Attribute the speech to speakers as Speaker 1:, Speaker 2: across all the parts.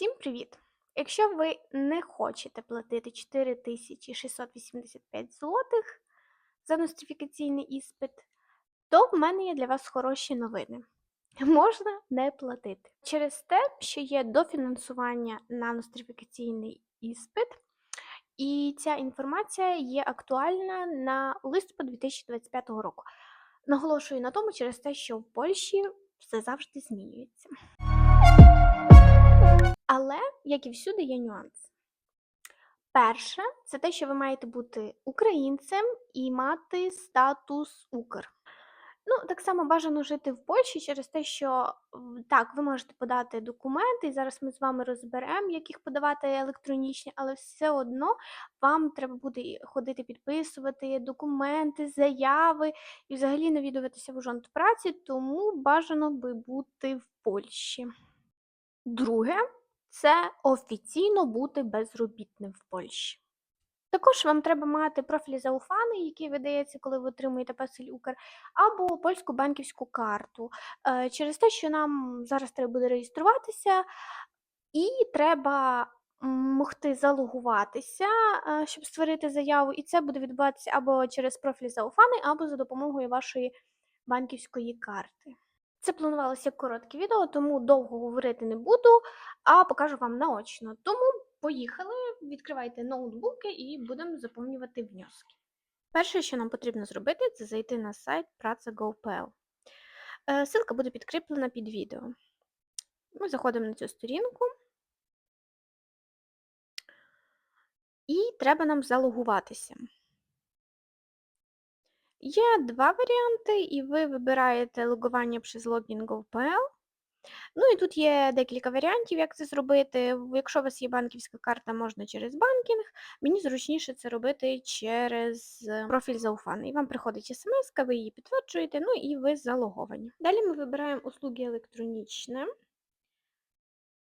Speaker 1: Всім привіт! Якщо ви не хочете платити 4685 злотих за нострифікаційний іспит, то в мене є для вас хороші новини. Можна не платити. Через те, що є дофінансування на нострифікаційний іспит, і ця інформація є актуальна на листопад 2025 року. Наголошую на тому через те, що в Польщі все завжди змінюється. Але, як і всюди, є нюанс. Перше, це те, що ви маєте бути українцем і мати статус Укр. Ну, так само бажано жити в Польщі через те, що так, ви можете подати документи, і зараз ми з вами розберемо, як їх подавати електронічні, але все одно вам треба буде ходити підписувати документи, заяви і взагалі навідуватися в ужонт праці, тому бажано би бути в Польщі. Друге, це офіційно бути безробітним в Польщі. Також вам треба мати профіль зауфаний, який видається, коли ви отримуєте песель Укр, або польську банківську карту. Е, Через те, що нам зараз треба буде реєструватися, і треба могти залогуватися, е, щоб створити заяву, і це буде відбуватися або через профіль зауфаний, або за допомогою вашої банківської карти. Це планувалося як коротке відео, тому довго говорити не буду, а покажу вам наочно. Тому поїхали, відкривайте ноутбуки і будемо заповнювати внески. Перше, що нам потрібно зробити, це зайти на сайт praca.gov.pl. Е, Ссылка буде підкріплена під відео. Ми заходимо на цю сторінку. І треба нам залогуватися. Є два варіанти, і ви вибираєте логування через GoPL. Ну і тут є декілька варіантів, як це зробити. Якщо у вас є банківська карта, можна через банкінг. Мені зручніше це робити через е, профіль зауфаний. Вам приходить смс, ви її підтверджуєте, ну і ви залоговані. Далі ми вибираємо услуги електронічне.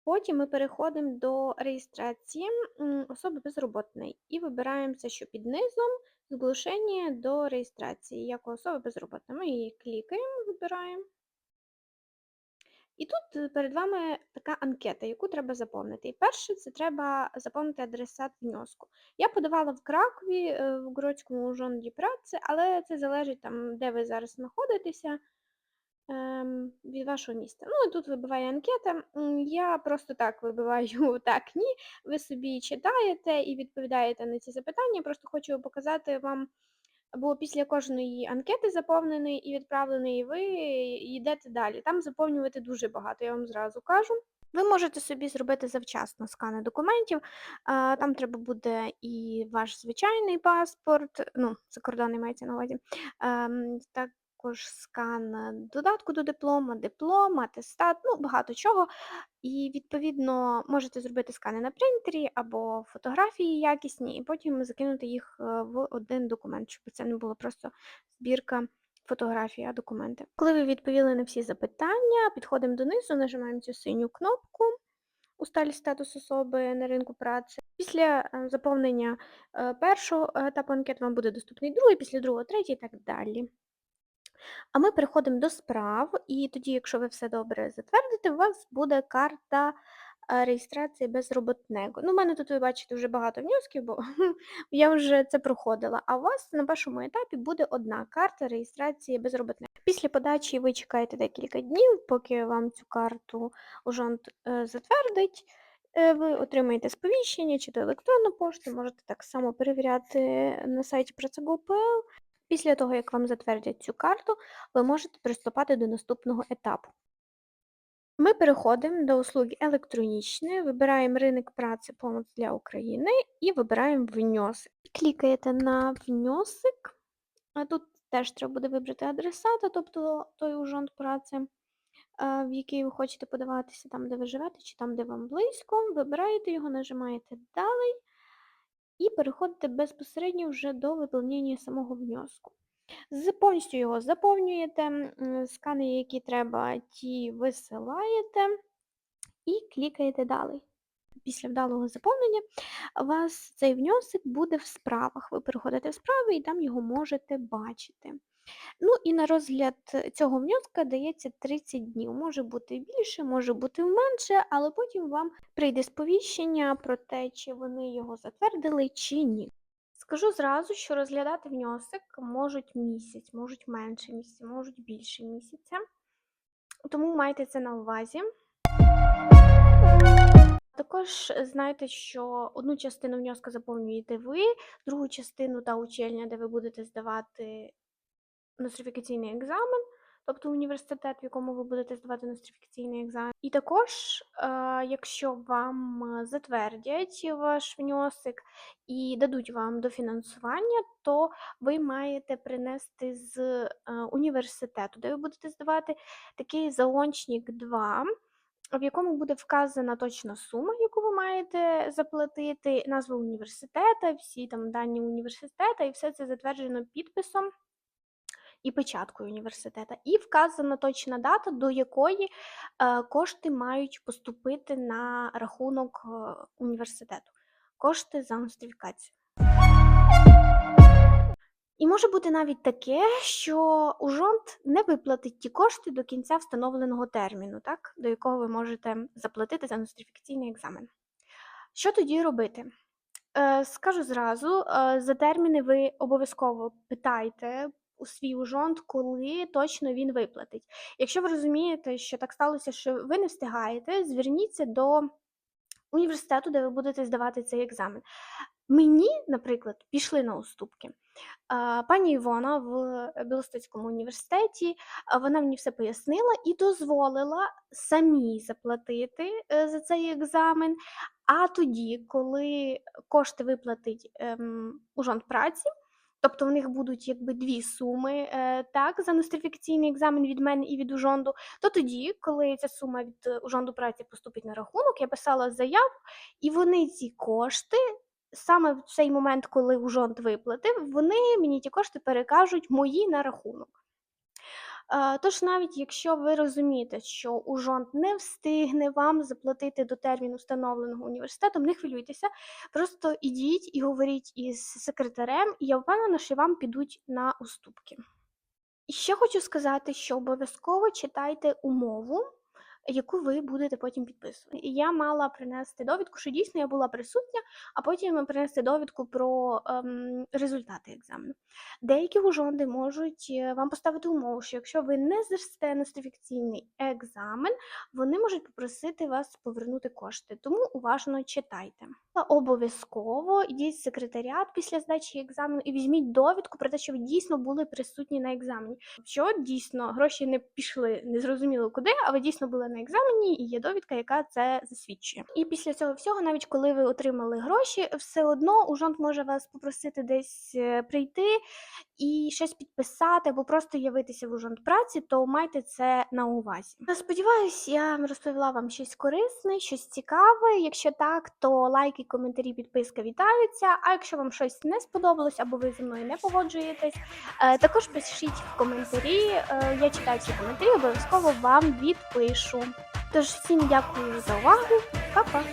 Speaker 1: Потім ми переходимо до реєстрації особи безробітної і вибираємо це, що під низом зголошення до реєстрації як особи безробота. Ми її клікаємо, вибираємо. І тут перед вами така анкета, яку треба заповнити. І перше, це треба заповнити адресат внеску. Я подавала в Кракові, е, в Гродському ужонді праці, але це залежить там, де ви зараз знаходитеся від вашого міста. Ну і тут вибиває анкета. Я просто так вибиваю так, ні. Ви собі читаєте і відповідаєте на ці запитання. Просто хочу показати вам, бо після кожної анкети заповненої і відправленої, ви йдете далі. Там заповнювати дуже багато, я вам зразу кажу. Ви можете собі зробити завчасно скани документів. Там треба буде і ваш звичайний паспорт, ну, закордонний мається на увазі. ем, Також скан е, додатку до диплома, диплом, атестат, ну багато чого. І відповідно можете зробити скани на принтері або фотографії якісні, і потім закинути їх е, в один документ, щоб це не було просто збірка фотографій, а документи. Коли ви відповіли на всі запитання, підходимо донизу, нажимаємо цю синю кнопку усталі статус особи на ринку праці. Після е, заповнення першого етапу анкет вам буде доступний другий, після другого, третій і так далі. А ми переходимо до справ, і тоді, якщо ви все добре затвердите, у вас буде карта е, реєстрації безробітного. Ну, у мене тут ви бачите вже багато внесків, бо я вже це проходила. А у вас на першому етапі буде одна карта реєстрації безробітного. Після подачі ви чекаєте декілька днів, поки вам цю карту ужонт е, затвердить. Е, Ви отримаєте сповіщення чи то електронну пошту, можете так само перевіряти на сайті Працего.пл. Після того, як вам затвердять цю карту, ви можете приступати до наступного етапу. Ми переходимо до услуги електронічної, вибираємо ринок праці «Помоць для України і вибираємо внесок. Клікаєте на внесок, а тут теж треба буде вибрати адресата, тобто той ужонт праці, е, в який ви хочете подаватися, там, де ви живете, чи там, де вам близько. Вибираєте його, нажимаєте «Далі» і переходите безпосередньо вже до виповнення самого внеску. Повністю його заповнюєте, скани, які треба, ті висилаєте і клікаєте далі. Після вдалого заповнення у вас цей внесок буде в справах. Ви переходите в справи і там його можете бачити. Ну і на розгляд цього внеска дається 30 днів. Може бути більше, може бути менше, але потім вам прийде сповіщення про те, чи вони його затвердили, чи ні. Скажу зразу, що розглядати внесок можуть місяць, можуть менше місяця, можуть більше місяця. Тому майте це на увазі. Також знайте, що одну частину внеска заповнюєте ви, другу частину та учельня, де ви будете здавати нострифікаційний екзамен, тобто університет, в якому ви будете здавати нострифікаційний екзамен. І також, е, якщо вам е, затвердять ваш внесок і дадуть вам дофінансування, то ви маєте принести з е, університету, де ви будете здавати такий заочник 2, в якому буде вказана точна сума, яку ви маєте заплатити, назва університету, всі там дані університету, і все це затверджено підписом і печаткою університету. І вказана точна дата, до якої е, кошти мають поступити на рахунок е, університету. Кошти за нострифікацію. І може бути навіть таке, що ужонт не виплатить ті кошти до кінця встановленого терміну, так, до якого ви можете заплатити за нострифікаційний екзамен. Що тоді робити? Е, скажу зразу, за терміни ви обов'язково питайте у свій ужонт, коли точно він виплатить. Якщо ви розумієте, що так сталося, що ви не встигаєте, зверніться до університету, де ви будете здавати цей екзамен. Мені, наприклад, пішли на уступки. Пані Івона в Білостоцькому університеті вона мені все пояснила і дозволила самій заплатити е, за цей екзамен. А тоді, коли кошти виплатить ем, ужонт праці, тобто в них будуть якби дві суми е, так, за нострифікаційний екзамен від мене і від ужонду, то тоді, коли ця сума від е, ужонду праці поступить на рахунок, я писала заяву, і вони ці кошти саме в цей момент, коли ужонт виплатив, вони мені ті кошти перекажуть мої на рахунок. Е, Тож, навіть якщо ви розумієте, що ужонт не встигне вам заплатити до терміну встановленого університетом, не хвилюйтеся, просто ідіть і говоріть із секретарем, і я впевнена, що вам підуть на уступки. І ще хочу сказати, що обов'язково читайте умову яку ви будете потім підписувати. І я мала принести довідку, що дійсно я була присутня, а потім принести довідку про ем, результати екзамену. Деякі ужонди можуть е, вам поставити умову, що якщо ви не здасте нострифікаційний екзамен, вони можуть попросити вас повернути кошти. Тому уважно читайте. Обов'язково йдіть в секретаріат після здачі екзамену і візьміть довідку про те, що ви дійсно були присутні на екзамені. Що дійсно гроші не пішли незрозуміло куди, а ви дійсно були на екзамені, і є довідка, яка це засвідчує. І після цього всього, навіть коли ви отримали гроші, все одно ужонт може вас попросити десь е, прийти і щось підписати, або просто явитися в ужонт праці, то майте це на увазі. Сподіваюсь, я розповіла вам щось корисне, щось цікаве. Якщо так, то лайки, коментарі, підписка вітаються. А якщо вам щось не сподобалось або ви зі мною не погоджуєтесь, е, також пишіть в коментарі. Е, я читаю ці коментарі, обов'язково вам відпишу. Тож всім дякую за увагу, Па-па!